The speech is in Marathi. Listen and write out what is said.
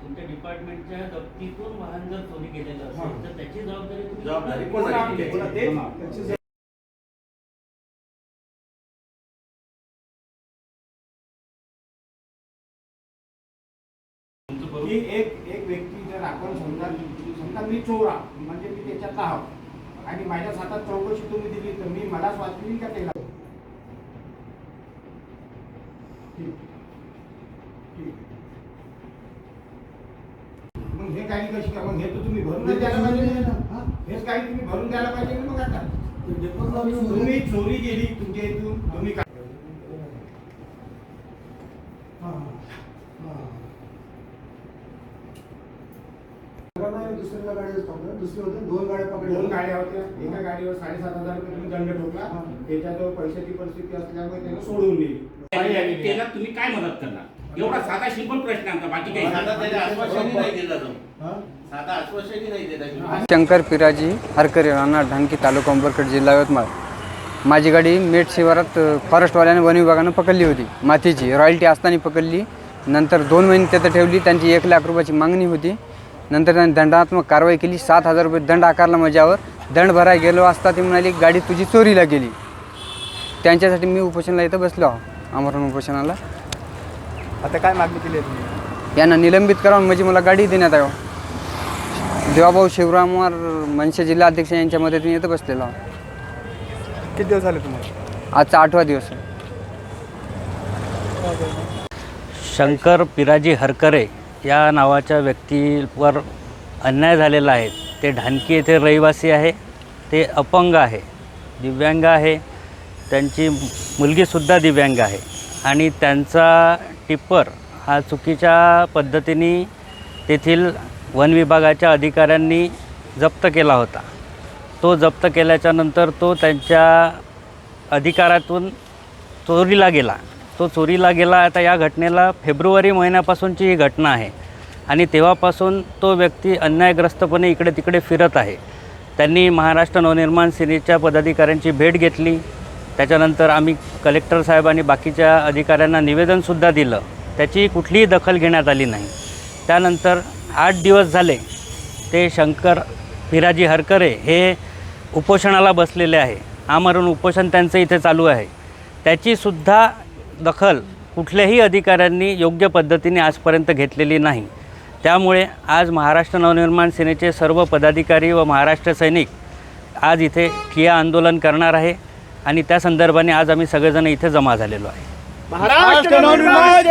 तुमच्या डिपार्टमेंटच्या दप्तीतून जर चोरी केलेलं तर त्याची जबाबदारी जबाबदारी एक एक व्यक्ती जर आपण समजा समजा मी चोर म्हणजे मी त्याच्यात आहोत. आणि माझ्या हातात चौकशी तुम्ही दिली तर मी मलाच वाचली का. ठीक. मग हे गाडी कशी का मग हे तर तुम्ही भरून नाही द्यायला पाहिजे ना. हेच गाडी तुम्ही भरून द्यायला पाहिजे ना मग आता तुम्ही चोरी केली तुमच्या इथून तुम्ही काय दुसऱ्या गाडी दुसरी होते दोन गाड्या दोन पकडल्या गाड्या होत्या. एका गाडीवर साडेसात हजार रुपये तुम्ही दंड ठोकला. हा. त्याच्याजवळ पैशाची परिस्थिती असल्यामुळे त्यानं सोडून दिली. त्याला तुम्ही काय मदत करणार? एवढा साधा सिंपल प्रश्न आहे आमचा बाकी काही साधा नाही. त्याने आश्वासनही नाही दिलं तो. हा? साधा आश्वासनही नाही दिलं शंकर पिराजी हरकरे राणा ढानकी तालुका अंबरखेड जिल्हा यवतमाळ. माझी गाडी मेट शिवारात अ, फॉरेस्टवाल्याने वन विभागानं पकडली होती. मातीची रॉयल्टी असताना पकडली. नंतर दोन महिने तिथं ठेवली. त्यांची एक लाख रुपयाची मागणी होती. नंतर त्यांनी दंडात्मक कारवाई केली. सात हजार रुपये दंड आकारला माझ्यावर. दंड भरायला गेलो असता ती म्हणाली गाडी तुझी चोरीला गेली. त्यांच्यासाठी मी उपोषणाला इथं बसलो आहो आमरण उपोषणाला. आता काय मागणी केली आहे तुम्ही? यांना निलंबित करावं म्हणजे मला गाडी देण्यात यावं. देवाभाऊ शिवरामवार मनसे जिल्हा अध्यक्ष यांच्या मदतीने इथं बसलेलो आहो. किती दिवस झाले तुम्हाला? आजचा आठवा दिवस आहे. शंकर पिराजी हरकरे या नावाच्या व्यक्तीवर अन्याय झालेला आहे. ते ढानकी येथे रहिवासी आहे. ते अपंग आहे. दिव्यांग आहे. त्यांची मुलगीसुद्धा दिव्यांग आहे. आणि त्यांचा टिप्पर हा चुकीच्या पद्धतीने तेथील वन विभागाच्या अधिकाऱ्यांनी जप्त केला होता. तो जप्त केल्याच्यानंतर तो त्यांच्या अधिकारातून चोरीला गेला. तो चोरीला गेला. आता या घटनेला फेब्रुवारी महिन्यापासूनची ही घटना आहे. आणि तेव्हापासून तो व्यक्ती अन्यायग्रस्तपणे इकडे तिकडे फिरत आहे. त्यांनी महाराष्ट्र नवनिर्माण सेनेच्या पदाधिकाऱ्यांची भेट घेतली. त्याच्यानंतर आम्ही कलेक्टर साहेब आणि बाकीच्या अधिकाऱ्यांना निवेदनसुद्धा दिलं. त्याची कुठलीही दखल घेण्यात आली नाही. त्यानंतर आठ दिवस झाले ते शंकर फिराजी हरकरे हे उपोषणाला बसलेले आहे. आमरण उपोषण त्यांचं इथे चालू आहे. त्याचीसुद्धा दखल कुठल्याही अधिकाऱ्यांनी योग्य पद्धतीने आजपर्यंत घेतलेली नाही. त्यामुळे आज महाराष्ट्र नवनिर्माण सेनेचे सर्व पदाधिकारी व महाराष्ट्र सैनिक आज इथे ठिया आंदोलन करणार आहे आणि त्या संदर्भाने आज आम्ही सगळेजण इथे जमा झालेलो आहे. महाराष्ट्र नवनिर्माण